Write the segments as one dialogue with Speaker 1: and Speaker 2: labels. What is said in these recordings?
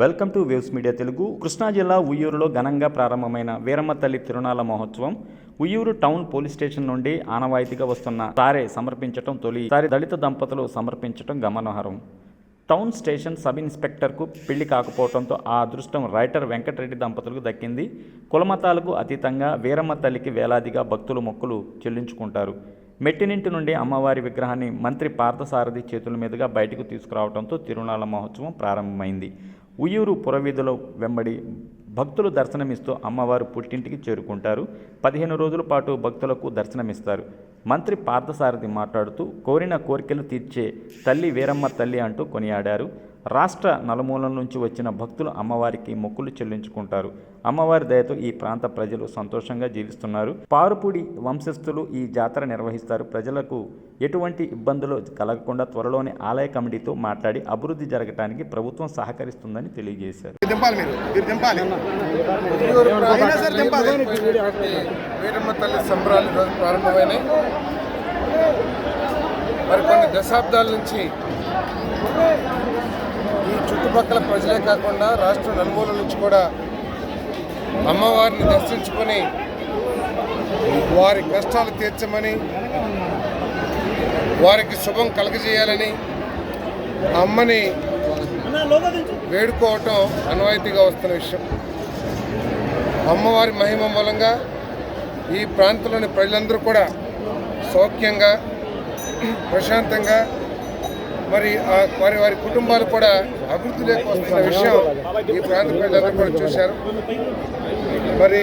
Speaker 1: Welcome to waves media Telugu. Krishna జిల్లా ఉయ్యూరులో ఘనంగా ప్రారంభమైన వీరమ్మ తల్లి మహోత్సవం ఉయ్యూరు టౌన్ పోలీస్ స్టేషన్ నుండి ఆనవాయితీగా వస్తున్న సారే సమర్పించటం తొలి తారి దళిత దంపతులు సమర్పించటం గమనార్హం. టౌన్ స్టేషన్ సబ్ ఇన్స్పెక్టర్కు పెళ్ళి కాకపోవడంతో ఆ అదృష్టం రైటర్ వెంకటరెడ్డి దంపతులకు దక్కింది. కులమతాలకు అతీతంగా వీరమ్మ తల్లికి వేలాదిగా భక్తులు మొక్కులు చెల్లించుకుంటారు. మెట్టినింటి నుండి అమ్మవారి విగ్రహాన్ని మంత్రి పార్థసారథి చేతుల మీదుగా బయటకు తీసుకురావడంతో తిరునాళ మహోత్సవం ప్రారంభమైంది. ఉయ్యూరు పురవీధుల వెంబడి భక్తులు దర్శనమిస్తూ అమ్మవారు పుట్టింటికి చేరుకుంటారు. పదిహేను రోజుల పాటు భక్తులకు దర్శనమిస్తారు. మంత్రి పార్థసారథి మాట్లాడుతూ కోరిన కోరికలు తీర్చే తల్లి వీరమ్మ తల్లి అంటూ కొనియాడారు. రాష్ట్ర నలుమూలల నుంచి వచ్చిన భక్తులు అమ్మవారికి మొక్కులు చెల్లించుకుంటారు. అమ్మవారి దయతో ఈ ప్రాంత ప్రజలు సంతోషంగా జీవిస్తున్నారు. పారుపూడి వంశస్థులు ఈ జాతర నిర్వహిస్తారు. ప్రజలకు ఎటువంటి ఇబ్బందులు కలగకుండా త్వరలోనే ఆలయ కమిటీతో మాట్లాడి అభివృద్ధి జరగడానికి ప్రభుత్వం సహకరిస్తుందని తెలియజేశారు.
Speaker 2: ప్రారంభమైనాయి. మరి కొన్ని దశాబ్దాల నుంచి ఈ చుట్టుపక్కల ప్రజలే కాకుండా రాష్ట్ర నలుమూల నుంచి కూడా అమ్మవారిని దర్శించుకొని వారి కష్టాలు తీర్చమని వారికి శుభం కలగజేయాలని అమ్మని వేడుకోవటం అనవాయితీగా వస్తున్న విషయం. అమ్మవారి మహిమ మూలంగా ఈ ప్రాంతంలోని ప్రజలందరూ కూడా సౌఖ్యంగా ప్రశాంతంగా మరి వారి వారి కుటుంబాలు కూడా అభివృద్ధిలోకి వస్తున్న విషయం ఈ ప్రాంత ప్రజలందరూ కూడా చూశారు. మరి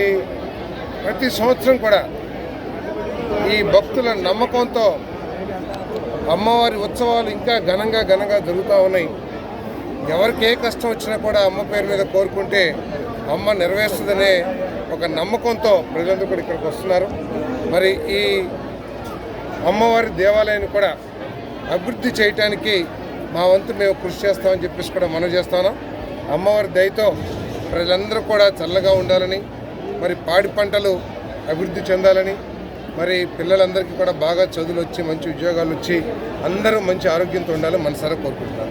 Speaker 2: ప్రతి సంవత్సరం కూడా ఈ భక్తుల నమ్మకంతో అమ్మవారి ఉత్సవాలు ఇంకా ఘనంగా ఘనంగా జరుగుతూ ఉన్నాయి. ఎవరికి ఏ కష్టం వచ్చినా కూడా అమ్మ పేరు మీద కోరుకుంటే అమ్మ నెరవేరుస్తుందనే ఒక నమ్మకంతో ప్రజలందరూ కూడా ఇక్కడికి వస్తున్నారు. మరి ఈ అమ్మవారి దేవాలయాన్ని కూడా అభివృద్ధి చేయటానికి మా వంతు మేము కృషి చేస్తామని చెప్పేసి కూడా మనం చేస్తాను. అమ్మవారి దయతో ప్రజలందరూ కూడా చల్లగా ఉండాలని మరి పాడి పంటలు అభివృద్ధి చెందాలని మరి పిల్లలందరికీ కూడా బాగా చదువులు వచ్చి మంచి ఉద్యోగాలు వచ్చి అందరూ మంచి ఆరోగ్యంతో ఉండాలని మనసారా కోరుకుంటున్నాను.